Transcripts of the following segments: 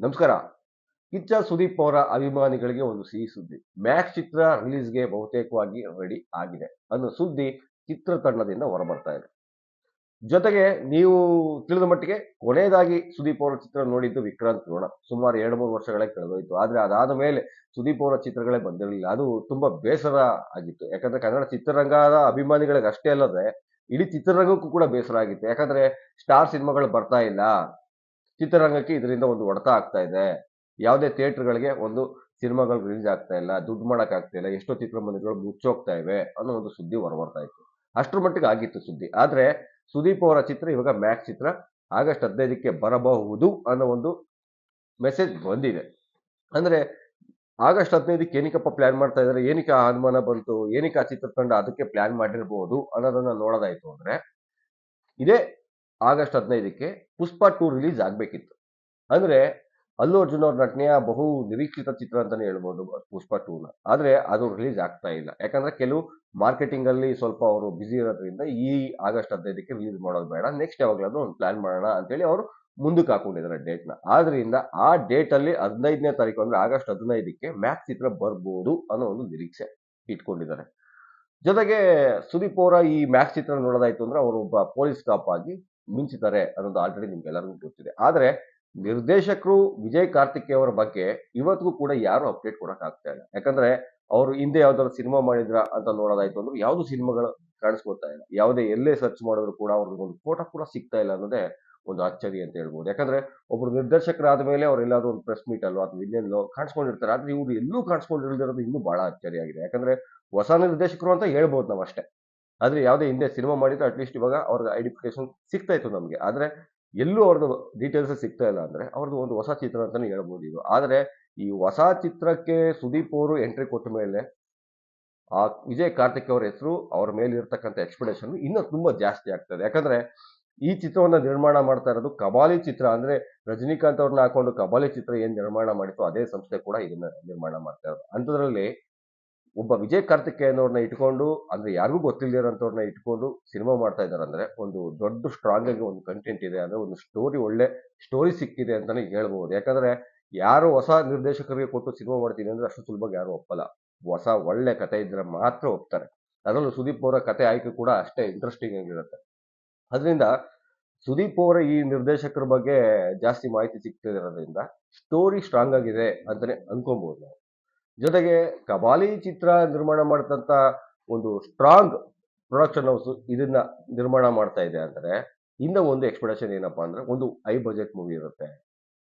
ನಮಸ್ಕಾರ. ಕಿಚ್ಚ ಸುದೀಪ್ ಅವರ ಅಭಿಮಾನಿಗಳಿಗೆ ಒಂದು ಸಿಹಿ ಸುದ್ದಿ. ಮ್ಯಾಕ್ಸ್ ಚಿತ್ರ ರಿಲೀಸ್ಗೆ ಬಹುತೇಕವಾಗಿ ರೆಡಿ ಆಗಿದೆ. ಅನ್ನೋ ಸುದ್ದಿ ಚಿತ್ರತಂಡದಿಂದ ಹೊರಬರ್ತಾ ಇದೆ. ಜೊತೆಗೆ ನೀವು ತಿಳಿದ ಮಟ್ಟಿಗೆ ಕೊನೆಯದಾಗಿ ಸುದೀಪ್ ಅವರ ಚಿತ್ರ ನೋಡಿದ್ದು ವಿಕ್ರಾಂತ್ ರೋಣ ಸುಮಾರು ಎರಡು ಮೂರು ವರ್ಷಗಳೇ ಕಳೆದೋಯ್ತು. ಆದ್ರೆ ಅದಾದ ಮೇಲೆ ಸುದೀಪ್ ಅವರ ಚಿತ್ರಗಳೇ ಬಂದಿರಲಿಲ್ಲ. ಅದು ತುಂಬಾ ಬೇಸರ ಆಗಿತ್ತು. ಯಾಕಂದ್ರೆ ಕನ್ನಡ ಚಿತ್ರರಂಗದ ಅಭಿಮಾನಿಗಳಿಗೆ ಅಷ್ಟೇ ಅಲ್ಲದೆ ಇಡೀ ಚಿತ್ರರಂಗಕ್ಕೂ ಕೂಡ ಬೇಸರ ಆಗಿತ್ತು. ಯಾಕಂದ್ರೆ ಸ್ಟಾರ್ ಸಿನಿಮಾಗಳು ಬರ್ತಾ ಇಲ್ಲ. ಚಿತ್ರರಂಗಕ್ಕೆ ಇದರಿಂದ ಒಂದು ಹೊಡೆತ ಆಗ್ತಾ ಇದೆ. ಯಾವುದೇ ಥಿಯೇಟರ್ಗಳಿಗೆ ಒಂದು ಸಿನಿಮಾಗಳು ರಿಲೀಸ್ ಆಗ್ತಾ ಇಲ್ಲ, ದುಡ್ಡು ಮಾಡೋಕ್ಕಾಗ್ತಾ ಇಲ್ಲ, ಎಷ್ಟೋ ಚಿತ್ರಮಂದಿರಗಳು ಮುಚ್ಚೋಗ್ತಾ ಇವೆ ಅನ್ನೋ ಒಂದು ಸುದ್ದಿ ಹೊರಬರ್ತಾ ಇತ್ತು. ಅಷ್ಟರ ಮಟ್ಟಿಗೆ ಆಗಿತ್ತು ಸುದ್ದಿ. ಆದರೆ ಸುದೀಪ್ ಅವರ ಚಿತ್ರ, ಇವಾಗ ಮ್ಯಾಕ್ಸ್ ಚಿತ್ರ, ಆಗಸ್ಟ್ ಹದಿನೈದಕ್ಕೆ ಬರಬಹುದು ಅನ್ನೋ ಒಂದು ಮೆಸೇಜ್ ಬಂದಿದೆ. ಅಂದರೆ ಆಗಸ್ಟ್ ಹದಿನೈದಕ್ಕೆ ಏನಕ್ಕಪ್ಪ ಪ್ಲಾನ್ ಮಾಡ್ತಾ ಇದ್ದಾರೆ? ಏನಕ್ಕೆ ಆ ಅನುಮಾನ ಬಂತು? ಏನಕ್ಕೆ ಆ ಚಿತ್ರ ತಂಡ ಅದಕ್ಕೆ ಪ್ಲಾನ್ ಮಾಡಿರ್ಬೋದು ಅನ್ನೋದನ್ನ ನೋಡೋದಾಯಿತು ಅಂದ್ರೆ, ಇದೇ ಆಗಸ್ಟ್ ಹದಿನೈದಕ್ಕೆ ಪುಷ್ಪ ಟೂ ರಿಲೀಸ್ ಆಗಬೇಕಿತ್ತು. ಅಂದರೆ ಅಲ್ಲು ಅರ್ಜುನ್ ಅವ್ರ ನಟನೆಯ ಬಹು ನಿರೀಕ್ಷಿತ ಚಿತ್ರ ಅಂತಲೇ ಹೇಳ್ಬೋದು ಪುಷ್ಪ ಟೂನ ಆದರೆ ಅದು ರಿಲೀಸ್ ಆಗ್ತಾ ಇಲ್ಲ. ಯಾಕಂದ್ರೆ ಕೆಲವು ಮಾರ್ಕೆಟಿಂಗ್ ಅಲ್ಲಿ ಸ್ವಲ್ಪ ಅವರು ಬ್ಯುಸಿ ಇರೋದ್ರಿಂದ ಈ ಆಗಸ್ಟ್ ಹದಿನೈದಕ್ಕೆ ರಿಲೀಸ್ ಮಾಡೋದು ಬೇಡ. ನೆಕ್ಸ್ಟ್ ಯಾವಾಗಲಾದ್ರೂ ಒಂದು ಪ್ಲಾನ್ ಮಾಡೋಣ ಅಂತೇಳಿ ಅವರು ಮುಂದಕ್ಕೆ ಹಾಕೊಂಡಿದ್ದಾರೆ ಡೇಟ್ನ ಆದ್ದರಿಂದ ಆ ಡೇಟ್ ಅಲ್ಲಿ ಹದಿನೈದನೇ ತಾರೀಕು ಅಂದ್ರೆ ಆಗಸ್ಟ್ ಹದಿನೈದಕ್ಕೆ ಮ್ಯಾಕ್ಸ್ ಚಿತ್ರ ಬರ್ಬೋದು ಅನ್ನೋ ಒಂದು ನಿರೀಕ್ಷೆ ಇಟ್ಕೊಂಡಿದ್ದಾರೆ. ಜೊತೆಗೆ ಸುದೀಪ್ ಅವರ ಈ ಮ್ಯಾಕ್ಸ್ ಚಿತ್ರ ನೋಡೋದಾಯ್ತು ಅಂದ್ರೆ ಅವರು ಒಬ್ಬ ಪೊಲೀಸ್ ಕಾಪ್ ಆಗಿ ಮಿಂಚುತ್ತಾರೆ ಅನ್ನೋದು ಆಲ್ರೆಡಿ ನಿಮ್ಗೆಲ್ಲರಿಗೂ ಗೊತ್ತಿದೆ. ಆದರೆ ನಿರ್ದೇಶಕರು ವಿಜಯ್ ಕಾರ್ತಿಕ್ ಅವರ ಬಗ್ಗೆ ಇವತ್ತಿಗೂ ಕೂಡ ಯಾರು ಅಪ್ಡೇಟ್ ಕೊಡಕ್ ಆಗ್ತಾ ಇಲ್ಲ. ಯಾಕಂದ್ರೆ ಅವರು ಹಿಂದೆ ಯಾವ್ದಾದ್ರು ಸಿನಿಮಾ ಮಾಡಿದ್ರ ಅಂತ ನೋಡೋದಾಯ್ತು ಅಂದ್ರೆ ಯಾವ್ದು ಸಿನಿಮಾಗಳು ಕಾಣಿಸ್ಕೊಳ್ತಾ ಇಲ್ಲ. ಯಾವುದೇ ಎಲ್ಲೇ ಸರ್ಚ್ ಮಾಡಿದ್ರು ಕೂಡ ಅವ್ರಿಗೆ ಒಂದು ಫೋಟೋ ಕೂಡ ಸಿಗ್ತಾ ಇಲ್ಲ ಅನ್ನೋದೇ ಒಂದು ಅಚ್ಚರಿ ಅಂತ ಹೇಳ್ಬೋದು. ಯಾಕಂದ್ರೆ ಒಬ್ರು ನಿರ್ದೇಶಕರಾದ ಮೇಲೆ ಅವ್ರು ಎಲ್ಲಾದ್ರೂ ಒಂದು ಪ್ರೆಸ್ ಮೀಟ್ ಅಲ್ಲೋ ಅಥವಾ ಇನ್ನೆಲ್ಲೋ ಕಾಣಿಸ್ಕೊಂಡಿರ್ತಾರೆ, ಆದ್ರೆ ಇವ್ರು ಎಲ್ಲೂ ಕಾಣಿಸ್ಕೊಂಡಿರೋದು ಇನ್ನೂ ಬಹಳ ಅಚ್ಚರಿಯಾಗಿದೆ. ಯಾಕಂದ್ರೆ ಹೊಸ ನಿರ್ದೇಶಕರು ಅಂತ ಹೇಳ್ಬೋದು ನಾವು ಅಷ್ಟೇ ಆದ್ರೆ ಯಾವುದೇ ಹಿಂದೆ ಸಿನಿಮಾ ಮಾಡಿದ್ರೆ ಅಟ್ಲೀಸ್ಟ್ ಇವಾಗ ಅವ್ರದ್ದು ಐಡೆಂಟಿಫಿಕೇಶನ್ ಸಿಗ್ತಾ ಇತ್ತು ನಮಗೆ. ಆದರೆ ಎಲ್ಲೂ ಅವ್ರದ್ದು ಡೀಟೇಲ್ಸ್ ಸಿಗ್ತಾ ಇಲ್ಲ ಅಂದ್ರೆ ಅವ್ರದ್ದು ಒಂದು ಹೊಸ ಚಿತ್ರ ಅಂತಾನೆ ಹೇಳ್ಬೋದು ಇದು ಆದರೆ ಈ ಹೊಸ ಚಿತ್ರಕ್ಕೆ ಸುದೀಪ್ ಅವರು ಎಂಟ್ರಿ ಕೊಟ್ಟ ಮೇಲೆ ಆ ವಿಜಯ್ ಕಾರ್ತಿಕ್ ಅವರ ಹೆಸರು ಅವ್ರ ಮೇಲೆ ಇರ್ತಕ್ಕಂಥ ಎಕ್ಸ್ಪೆಕ್ಟೇಷನ್ ಇನ್ನೂ ತುಂಬಾ ಜಾಸ್ತಿ ಆಗ್ತದೆ ಯಾಕಂದ್ರೆ ಈ ಚಿತ್ರವನ್ನ ನಿರ್ಮಾಣ ಮಾಡ್ತಾ ಇರೋದು ಕಬಾಲಿ ಚಿತ್ರ ಅಂದ್ರೆ ರಜನಿಕಾಂತ್ ಅವ್ರನ್ನ ಹಾಕೊಂಡು ಕಬಾಲಿ ಚಿತ್ರ ಏನು ನಿರ್ಮಾಣ ಮಾಡಿತ್ತು ಅದೇ ಸಂಸ್ಥೆ ಕೂಡ ಇದನ್ನ ನಿರ್ಮಾಣ ಮಾಡ್ತಾ ಇರೋದು. ಅಂಥದ್ರಲ್ಲಿ ಒಬ್ಬ ವಿಜಯ್ ಕಾರ್ತಿಕೇಯನವ್ರನ್ನ ಇಟ್ಕೊಂಡು, ಅಂದ್ರೆ ಯಾರಿಗೂ ಗೊತ್ತಿಲ್ಲದಿರೋಂಥವ್ರನ್ನ ಇಟ್ಕೊಂಡು ಸಿನಿಮಾ ಮಾಡ್ತಾ ಇದಾರೆ ಅಂದ್ರೆ ಒಂದು ದೊಡ್ಡ ಸ್ಟ್ರಾಂಗ್ ಆಗಿ ಒಂದು ಕಂಟೆಂಟ್ ಇದೆ, ಅಂದ್ರೆ ಒಂದು ಸ್ಟೋರಿ ಒಳ್ಳೆ ಸ್ಟೋರಿ ಸಿಕ್ಕಿದೆ ಅಂತಾನೆ ಹೇಳ್ಬಹುದು. ಯಾಕಂದ್ರೆ ಯಾರು ಹೊಸ ನಿರ್ದೇಶಕರಿಗೆ ಕೊಟ್ಟು ಸಿನಿಮಾ ಮಾಡ್ತೀನಿ ಅಂದ್ರೆ ಅಷ್ಟು ಸುಲಭವಾಗಿ ಯಾರು ಒಪ್ಪಲ್ಲ. ಹೊಸ ಒಳ್ಳೆ ಕತೆ ಇದ್ರೆ ಮಾತ್ರ ಒಪ್ತಾರೆ. ಅದರಲ್ಲೂ ಸುದೀಪ್ ಅವರ ಕತೆ ಆಯ್ಕೆ ಕೂಡ ಅಷ್ಟೇ ಇಂಟ್ರೆಸ್ಟಿಂಗ್ ಆಗಿರುತ್ತೆ. ಅದರಿಂದ ಸುದೀಪ್ ಅವರ ಈ ನಿರ್ದೇಶಕರ ಬಗ್ಗೆ ಜಾಸ್ತಿ ಮಾಹಿತಿ ಸಿಗ್ತಿರೋದ್ರಿಂದ ಸ್ಟೋರಿ ಸ್ಟ್ರಾಂಗ್ ಆಗಿದೆ ಅಂತಾನೆ ಅನ್ಕೊಬಹುದು ನಾವು. ಜೊತೆಗೆ ಕಬಾಲಿ ಚಿತ್ರ ನಿರ್ಮಾಣ ಮಾಡಿದಂಥ ಒಂದು ಸ್ಟ್ರಾಂಗ್ ಪ್ರೊಡಕ್ಷನ್ ಹೌಸ್ ಇದನ್ನ ನಿರ್ಮಾಣ ಮಾಡ್ತಾ ಇದೆ ಅಂದರೆ ಇನ್ನ ಒಂದು ಎಕ್ಸ್ಪೆಕ್ಟೇಷನ್ ಏನಪ್ಪಾ ಅಂದ್ರೆ ಒಂದು ಹೈ ಬಜೆಟ್ ಮೂವಿ ಇರುತ್ತೆ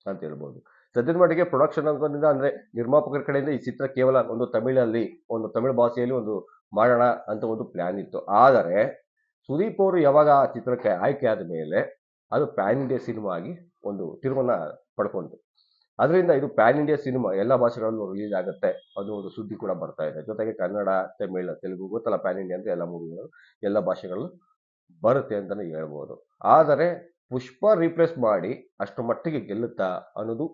ಅಂತ ಹೇಳ್ಬೋದು. ಸದ್ಯದ ಮಟ್ಟಿಗೆ ಪ್ರೊಡಕ್ಷನ್ ಹೌಸ್ನಿಂದ ಅಂದ್ರೆ ನಿರ್ಮಾಪಕರ ಕಡೆಯಿಂದ ಈ ಚಿತ್ರ ಕೇವಲ ಒಂದು ತಮಿಳಲ್ಲಿ, ಒಂದು ತಮಿಳ್ ಭಾಷೆಯಲ್ಲಿ ಒಂದು ಮಾಡೋಣ ಅಂತ ಒಂದು ಪ್ಲಾನ್ ಇತ್ತು. ಆದರೆ, ಸುದೀಪ್ ಅವರು ಯಾವಾಗ ಆ ಚಿತ್ರಕ್ಕೆ ಆಯ್ಕೆ ಆದ ಮೇಲೆ ಅದು ಪ್ಯಾನ್ ಇಂಡಿಯಾ ಸಿನಿಮಾ ಆಗಿ ಒಂದು ತಿರುವನ್ನ ಪಡ್ಕೊಂತು ಅದರಿಂದ ಇದು ಪ್ಯಾನ್ ಇಂಡಿಯಾ ಸಿನಿಮಾ ಎಲ್ಲ ಭಾಷೆಗಳಲ್ಲೂ ರಿಲೀಸ್ ಆಗುತ್ತೆ ಅದು ಒಂದು ಸುದ್ದಿ ಕೂಡ ಬರ್ತಾ ಇದೆ. ಜೊತೆಗೆ ಕನ್ನಡ, ತಮಿಳು, ತೆಲುಗು ಗೊತ್ತಲ್ಲ ಪ್ಯಾನ್ ಇಂಡಿಯಾ ಅಂತ ಎಲ್ಲ ಮೂವಿಗಳು ಎಲ್ಲ ಭಾಷೆಗಳಲ್ಲೂ ಬರುತ್ತೆ ಅಂತಲೇ ಹೇಳ್ಬೋದು. ಆದರೆ ಪುಷ್ಪ ರೀಪ್ಲೇಸ್ ಮಾಡಿ ಅಷ್ಟು ಮಟ್ಟಿಗೆ ಗೆಲ್ಲುತ್ತಾ ಅನ್ನೋದು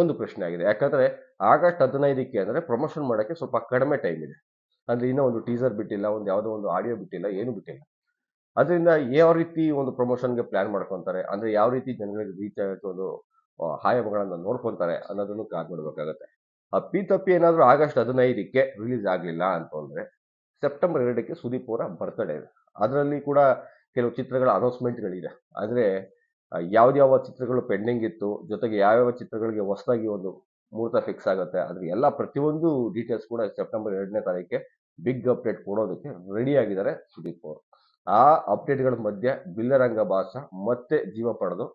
ಒಂದು ಪ್ರಶ್ನೆ ಆಗಿದೆ. ಯಾಕಂದ್ರೆ ಆಗಸ್ಟ್ ಹದಿನೈದಕ್ಕೆ ಅಂದರೆ ಪ್ರಮೋಷನ್ ಮಾಡೋಕ್ಕೆ ಸ್ವಲ್ಪ ಕಡಿಮೆ ಟೈಮ್ ಇದೆ. ಅಂದರೆ ಇನ್ನೂ ಒಂದು ಟೀಸರ್ ಬಿಟ್ಟಿಲ್ಲ, ಒಂದು ಯಾವುದೋ ಒಂದು ಆಡಿಯೋ ಬಿಟ್ಟಿಲ್ಲ, ಏನು ಬಿಟ್ಟಿಲ್ಲ. ಅದರಿಂದ ಯಾವ ರೀತಿ ಒಂದು ಪ್ರಮೋಷನ್ಗೆ ಪ್ಲಾನ್ ಮಾಡ್ಕೊತಾರೆ? ಅಂದರೆ ಯಾವ ರೀತಿ ಜನಗಳಿಗೆ ರೀಚ್ ಆಗುತ್ತೆ ಒಂದು ಆಯಾಮಗಳನ್ನ ನೋಡ್ಕೊಂತಾರೆ ಅನ್ನೋದನ್ನು ಕಾದ್ ನೋಡ್ಬೇಕಾಗತ್ತೆ. ಅಪ್ಪಿ ತಪ್ಪಿ ಏನಾದರೂ ಆಗಸ್ಟ್ ಹದಿನೈದಕ್ಕೆ ರಿಲೀಸ್ ಆಗಲಿಲ್ಲ ಅಂತಂದ್ರೆ ಸೆಪ್ಟೆಂಬರ್ ಎರಡಕ್ಕೆ ಸುದೀಪ್ ಅವರ ಬರ್ತ್ಡೇ ಇದೆ. ಅದರಲ್ಲಿ ಕೂಡ ಕೆಲವು ಚಿತ್ರಗಳ ಅನೌನ್ಸ್ಮೆಂಟ್ಗಳಿದೆ ಆದರೆ ಯಾವ್ದ್ಯಾವ ಚಿತ್ರಗಳು ಪೆಂಡಿಂಗ್ ಇತ್ತು, ಜೊತೆಗೆ ಯಾವ್ಯಾವ ಚಿತ್ರಗಳಿಗೆ ಹೊಸದಾಗಿ ಒಂದು ಮುಹೂರ್ತ ಫಿಕ್ಸ್ ಆಗುತ್ತೆ, ಅದ್ರ ಎಲ್ಲ ಪ್ರತಿಯೊಂದು ಡೀಟೇಲ್ಸ್ ಕೂಡ ಸೆಪ್ಟೆಂಬರ್ ಎರಡನೇ ತಾರೀಕೆ ಬಿಗ್ ಅಪ್ಡೇಟ್ ಕೊಡೋದಕ್ಕೆ ರೆಡಿ ಆಗಿದ್ದಾರೆ ಸುದೀಪ್ ಅವರು. ಆ ಅಪ್ಡೇಟ್ಗಳ ಮಧ್ಯೆ ಬಿಲ್ಲರಂಗ ಭಾಷ ಮತ್ತೆ ಜೀವ ಪಡೆದು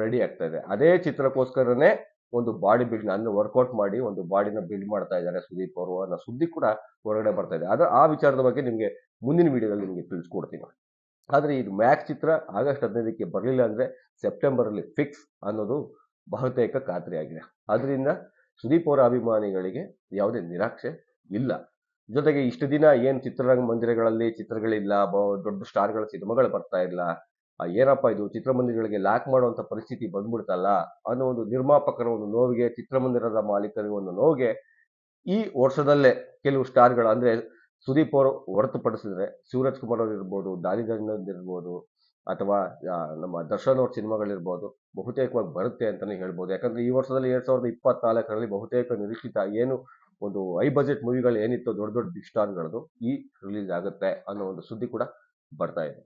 ರೆಡಿ ಆಗ್ತಾ ಇದೆ ಅದೇ ಚಿತ್ರಕ್ಕೋಸ್ಕರನೇ ಒಂದು ಬಾಡಿ ಬಿಲ್ಡ್ ಅಂದ್ರೆ ವರ್ಕೌಟ್ ಮಾಡಿ ಒಂದು ಬಾಡಿನ ಬಿಲ್ಡ್ ಮಾಡ್ತಾ ಇದ್ದಾರೆ ಸುದೀಪ್ ಅವರು ಅನ್ನೋ ಸುದ್ದಿ ಕೂಡ ಹೊರಗಡೆ ಬರ್ತಾ ಇದೆ. ಆ ವಿಚಾರದ ಬಗ್ಗೆ ನಿಮಗೆ ಮುಂದಿನ ವಿಡಿಯೋದಲ್ಲಿ ನಿಮಗೆ ತಿಳಿಸ್ಕೊಡ್ತೀನಿ. ಆದ್ರೆ ಇದು ಮ್ಯಾಕ್ಸ್ ಚಿತ್ರ ಆಗಸ್ಟ್ ಹದಿನೈದಕ್ಕೆ ಬರಲಿಲ್ಲ ಅಂದ್ರೆ ಸೆಪ್ಟೆಂಬರ್ ಅಲ್ಲಿ ಫಿಕ್ಸ್ ಅನ್ನೋದು ಬಹುತೇಕ ಖಾತ್ರಿಯಾಗಿದೆ ಅದರಿಂದ ಸುದೀಪ್ ಅವರ ಅಭಿಮಾನಿಗಳಿಗೆ ಯಾವುದೇ ನಿರಾಕ್ಷೆ ಇಲ್ಲ. ಜೊತೆಗೆ ಇಷ್ಟು ದಿನ ಏನು ಚಿತ್ರರಂಗ ಮಂದಿರಗಳಲ್ಲಿ ಚಿತ್ರಗಳಿಲ್ಲ ದೊಡ್ಡ ಸ್ಟಾರ್ಗಳ ಸಿನಿಮಾಗಳು ಬರ್ತಾ ಇಲ್ಲ ಏನಪ್ಪ ಇದು ಚಿತ್ರಮಂದಿರಗಳಿಗೆ ಲ್ಯಾಕ್ ಮಾಡುವಂಥ ಪರಿಸ್ಥಿತಿ ಬಂದ್ಬಿಡ್ತಲ್ಲ ಅನ್ನೋ ಒಂದು ನಿರ್ಮಾಪಕರ ಒಂದು ನೋವಿಗೆ, ಚಿತ್ರಮಂದಿರದ ಮಾಲೀಕರಿಗೆ ಒಂದು ನೋವಿಗೆ ಈ ವರ್ಷದಲ್ಲೇ ಕೆಲವು ಸ್ಟಾರ್ಗಳು ಅಂದರೆ ಸುದೀಪ್ ಅವರು ಹೊರತುಪಡಿಸಿದ್ರೆ ಶಿವರಾಜ್ ಕುಮಾರ್ ಅವರು ಇರ್ಬೋದು ದಾನಿ ಇರ್ಬೋದು ಅಥವಾ ನಮ್ಮ ದರ್ಶನ್ ಅವ್ರ ಸಿನಿಮಾಗಳಿರ್ಬೋದು ಬಹುತೇಕವಾಗಿ ಬರುತ್ತೆ ಅಂತಲೇ ಹೇಳ್ಬೋದು. ಯಾಕಂದರೆ ಈ ವರ್ಷದಲ್ಲಿ ಎರಡು ಸಾವಿರದ ಇಪ್ಪತ್ನಾಲ್ಕರಲ್ಲಿ ಬಹುತೇಕ ನಿರೀಕ್ಷಿತ ಏನು ಒಂದು ಹೈ ಬಜೆಟ್ ಮೂವಿಗಳು ಏನಿತ್ತು ದೊಡ್ಡ ದೊಡ್ಡ ಬಿಗ್ ಸ್ಟಾರ್ಗಳದು ಈ ರಿಲೀಸ್ ಆಗುತ್ತೆ ಅನ್ನೋ ಒಂದು ಸುದ್ದಿ ಕೂಡ ಬರ್ತಾ ಇದೆ.